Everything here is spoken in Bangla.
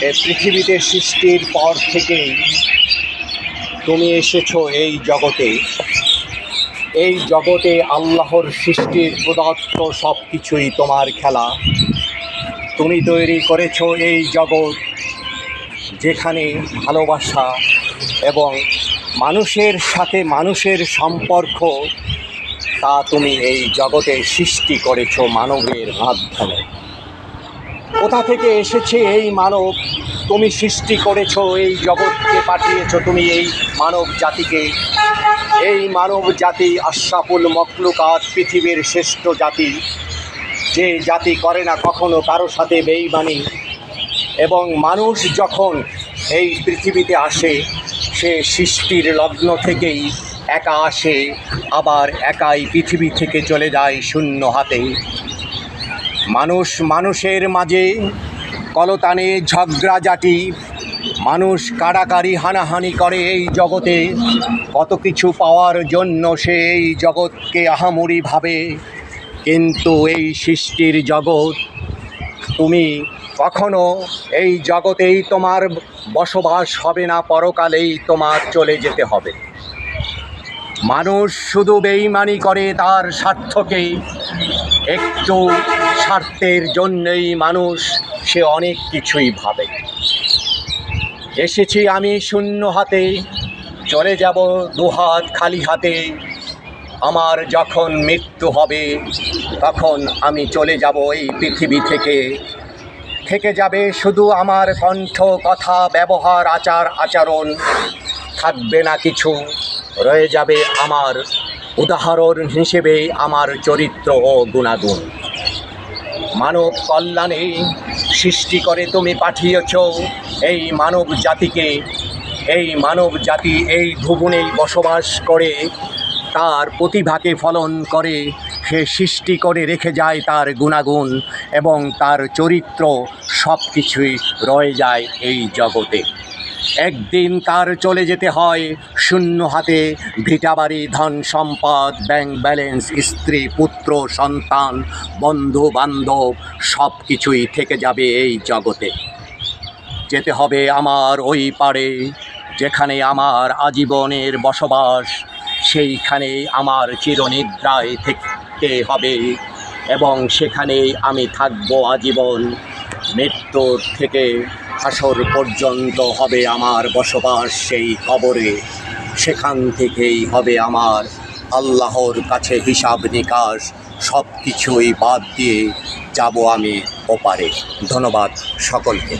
পৃথিবীতে সৃষ্টির পর থেকেই তুমি এসেছ এই জগতে। এই জগতে আল্লাহর সৃষ্টির প্রদত্ত সব কিছুই তোমার খেলা। তুমি তৈরি করেছ এই জগৎ যেখানে ভালোবাসা এবং মানুষের সাথে মানুষের সম্পর্ক, তা তুমি এই জগতে সৃষ্টি করেছ মানবের মাধ্যমে। কোথা থেকে এসেছে এই মানব? তুমি সৃষ্টি করেছ এই জগৎকে, পাঠিয়েছ তুমি এই মানব জাতিকে। এই মানব জাতি আশরাফুল মখলুকাত পৃথিবীর শ্রেষ্ঠ জাতি। যে জাতি করে না কখনো কারও সাথে বেইমানি। এবং মানুষ যখন এই পৃথিবীতে আসে, সে সৃষ্টির লগ্ন থেকেই একা আসে, আবার একাই পৃথিবী থেকে চলে যায় শূন্য হাতে। মানুষ মানুষের মাঝে কলতানে ঝগড়া ঝগড়াঝাটি মানুষ কাড়াকাড়ি হানাহানি করে এই জগতে, কত কিছু পাওয়ার জন্য সে এই জগৎকে আহামরি ভাবে। কিন্তু এই সৃষ্টির জগৎ, তুমি কখনো এই জগতেই তোমার বসবাস হবে না, পরকালেই তোমার চলে যেতে হবে। মানুষ শুধু বেইমানি করে তার স্বার্থকে একটু স্বার্থের জন্যই মানুষ সে অনেক কিছুই ভাবে। এসেছি আমি শূন্য হাতে, চলে যাব দুহাত খালি হাতে। আমার যখন মৃত্যু হবে, তখন আমি চলে যাব এই পৃথিবী থেকে। থেকে যাবে শুধু আমার কণ্ঠ, কথা, ব্যবহার, আচার, আচরণ। থাকবে না কিছু, রয়ে যাবে আমার উদাহরণ হিসেবে আমার চরিত্র ও গুণাগুণ। মানব কল্যাণে সৃষ্টি করে তুমি পাঠিয়েছ এই মানব জাতিকে। এই মানব জাতি এই ভুবনেই বসবাস করে, তার প্রতিভাকে ফলন করে, সে সৃষ্টি করে রেখে যায় তার গুণাগুণ এবং তার চরিত্র সব কিছুই রয়ে যায় এই জগতে। একদিন তার চলে যেতে হয় শূন্য হাতে। ভিটাবাড়ি ধন সম্পদ ব্যাংক ব্যালেন্স স্ত্রী, পুত্র, সন্তান, বন্ধু, বান্ধব সব কিছুই থেকে যাবে এই জগতে। যেতে হবে আমার ওই পারে যেখানে আমার আজীবনের বসবাস সেইখানে আমার চিরনিদ্রায় থেকে হবে এবং সেখানেই আমি থাকব আজীবন। মৃত্যুর থেকে হাসর পর্যন্ত হবে আমার বসবাস সেই কবরে। সেখান থেকেই হবে আমার আল্লাহর কাছে হিসাব নিকাশ। সব কিছুই বাদ দিয়ে যাব আমি ওপারে। ধন্যবাদ সকলকে।